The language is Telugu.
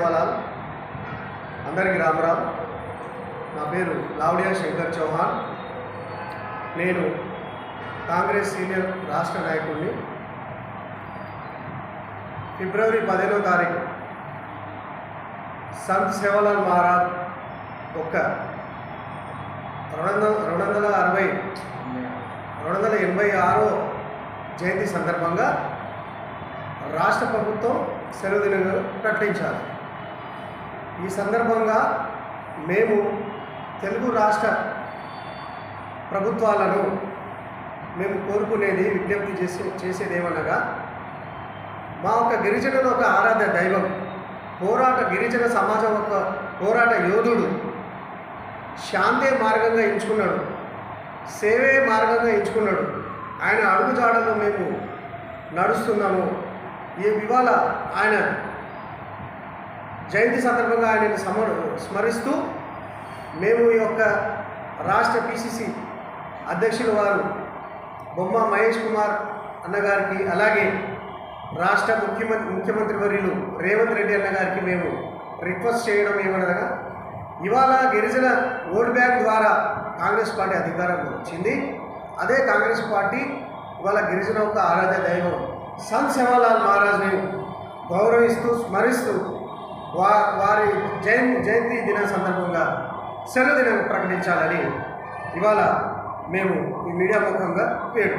సేవాలాల్. అందరికీ రామరామ్ నా పేరు లావడియా శంకర్ చౌహాన్. నేను కాంగ్రెస్ సీనియర్ రాష్ట్ర నాయకుడిని. ఫిబ్రవరి పదిహేనో తారీఖు సంత్ సేవలాల్ మహారాజ్ ఒక్క రెండు రెండు వందల అరవై రెండు వందల ఎనభై ఆరో జయంతి సందర్భంగా రాష్ట్ర ప్రభుత్వం సెలవు దినంగా ప్రకటించాలి ఈ సందర్భంగా మేము తెలుగు రాష్ట్ర ప్రభుత్వాలను మేము కోరుకునేది విజ్ఞప్తి చేసే చేసేదేమనగా మా ఒక గిరిజనుల ఒక ఆరాధ్య దైవం పోరాట గిరిజన సమాజం ఒక పోరాట యోధుడు శాంతే మార్గంగా ఎంచుకున్నాడు సేవే మార్గంగా ఎంచుకున్నాడు. ఆయన అడుగుజాడలో మేము నడుస్తున్నాము. ఈ ఇవాళ ఆయన జయంతి సందర్భంగా ఆయనను సమ స్మరిస్తూ మేము ఈ యొక్క రాష్ట్ర పిసిసి అధ్యక్షులు వారు బొమ్మ మహేష్ కుమార్ అన్నగారికి అలాగే రాష్ట్ర ముఖ్యమంత్రి ముఖ్యమంత్రి వర్యులు రేవంత్ రెడ్డి అన్నగారికి మేము రిక్వెస్ట్ చేయడం ఏమనగా ఇవాళ గిరిజన ఓట్ బ్యాంక్ ద్వారా కాంగ్రెస్ పార్టీ అధికారంలో వచ్చింది. అదే కాంగ్రెస్ పార్టీ ఇవాళ గిరిజన యొక్క ఆరాధ్య దైవం సంత్ సేవాలాల్ మహారాజ్ని గౌరవిస్తూ స్మరిస్తూ వా వారి జయంతి జయంతి దిన సందర్భంగా సెలవు దినం ప్రకటించాలని ఇవాళ మేము ఈ మీడియా ముఖంగా పేరు